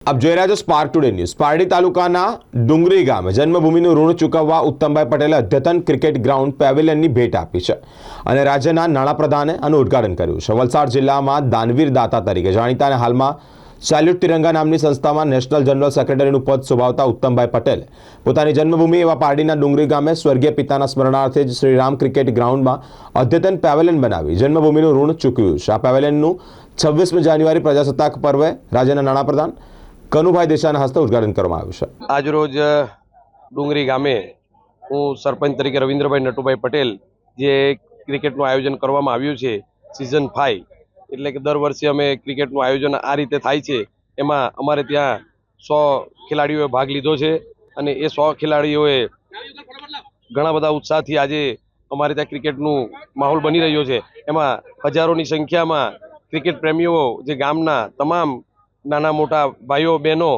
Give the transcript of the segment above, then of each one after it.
આપ જોઈ રહ્યા છો સ્પાર્ક ટુડે ન્યૂઝ પારડી તાલુકાના ડુંગરી ગામે જન્મભૂમિનું ઋણ ચૂકવવા ઉત્તમભાઈ પટેલે અદ્યતન ક્રિકેટ ગ્રાઉન્ડ પેવેલિયનની ભેટ આપી છે અને રાજ્યના નાણાપ્રધાને આનું ઉદ્ઘાટન કર્યું છે. વલસાડ જિલ્લામાં દાનવીર દાતા તરીકે જાણીતા અને હાલમાં સેલ્યુટ તિરંગા નામની સંસ્થામાં નેશનલ જનરલ સેક્રેટરીનું પદ શોભાવતા ઉત્તમભાઈ પટેલ પોતાની જન્મભૂમિ એવા પારડીના ડુંગરી ગામે સ્વર્ગીય પિતાના સ્મરણાર્થે જ શ્રીરામ ક્રિકેટ ગ્રાઉન્ડમાં અદ્યતન પેવેલિયન બનાવી જન્મભૂમિનું ઋણ ચૂકવ્યું છે. આ પેવેલિયનનું છવ્વીસમી જાન્યુઆરી પ્રજાસત્તાક પર્વે રાજ્યના નાણાપ્રધાન કનુભાઈ દેસાઈના હસ્તે ઉદઘાટન કરવામાં આવ્યું છે. આજરોજ ડુંગરી ગામે હું સરપંચ તરીકે રવિન્દ્રભાઈ નટુભાઈ પટેલ, જે ક્રિકેટનું આયોજન કરવામાં આવ્યું છે સિઝન ફાઈવ એટલે કે દર વર્ષે અમે ક્રિકેટનું આયોજન આ રીતે થાય છે, એમાં અમારે ત્યાં સો ખેલાડીઓએ ભાગ લીધો છે, અને એ સો ખેલાડીઓએ ઘણા બધા ઉત્સાહથી આજે અમારે ત્યાં ક્રિકેટનું માહોલ બની રહ્યો છે. એમાં હજારોની સંખ્યામાં ક્રિકેટ પ્રેમીઓ જે ગામના તમામ નાના મોટા ભાઈઓ, બહેનો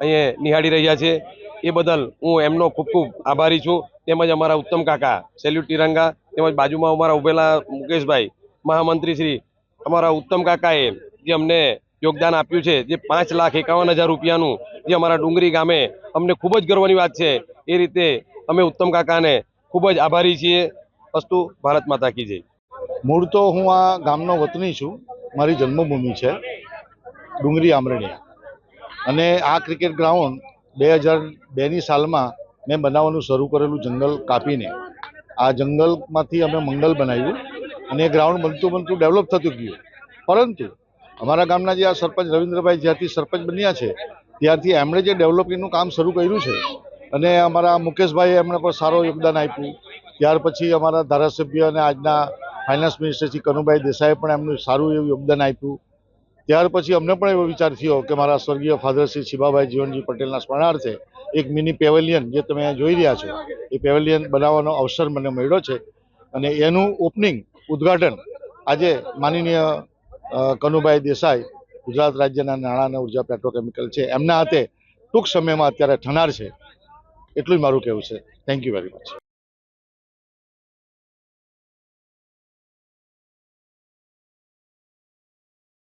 અહીંયા નિહાળી રહ્યા છે. એ બદલ હું એમનો ખૂબ ખૂબ આભારી છું. તેમજ અમારા ઉત્તમ કાકા, સેલ્યુટ તિરંગા, તેમજ બાજુમાં અમારા ઉભેલા મુકેશભાઈ, મહામંત્રી શ્રી, અમારા ઉત્તમ કાકાએ જે અમને યોગદાન આપ્યું છે, જે પાંચ લાખ એકાવન હજાર રૂપિયાનું જે અમારા ડુંગરી ગામે અમને ખૂબ જ ગર્વની વાત છે. એ રીતે અમે ઉત્તમ કાકાને ખૂબ જ આભારી છીએ. અસ્તુ, ભારત માતા કી મૂળ તો હું આ ગામનો વતની છું. મારી જન્મભૂમિ છે. ડુંગરી આમરણિયા અને આ ક્રિકેટ ગ્રાઉન્ડ બે હજાર બેની સાલમાં મેં બનાવવાનું શરૂ કરેલું જંગલ કાપીને. આ જંગલમાંથી અમે મંગલ બનાવ્યું અને એ ગ્રાઉન્ડ બનતું બનતું ડેવલપ થતું ગયું. પરંતુ અમારા ગામના જે આ સરપંચ રવિન્દ્રભાઈ જ્યાંથી સરપંચ બન્યા છે ત્યારથી એમણે જે ડેવલપિંગનું કામ શરૂ કર્યું છે અને અમારા મુકેશભાઈએ એમણે પણ સારો યોગદાન આપ્યું. ત્યાર પછી અમારા ધારાસભ્ય અને આજના ફાઇનાન્સ મિનિસ્ટર શ્રી કનુભાઈ દેસાઈએ પણ એમનું સારું એવું યોગદાન આપ્યું. ત્યાર પછી અમને પણ એવો વિચાર થયો કે મારા સ્વર્ગીય ફાધર શ્રી શિવાભાઈ જીવનજી પટેલના સ્મરણાર્થે એક મિની પેવેલિયન જે તમે જોઈ રહ્યા છો, એ પેવેલિયન બનાવવાનો અવસર મને મળ્યો છે. અને એનું ઓપનિંગ, ઉદ્ઘાટન આજે માનનીય કનુભાઈ દેસાઈ, ગુજરાત રાજ્યના નાણાં અને ઊર્જા પેટ્રોકેમિકલ છે, એમના હાથે ટૂંક સમયમાં અત્યારે થનાર છે. એટલું જ મારું કહેવું છે. Thank you very much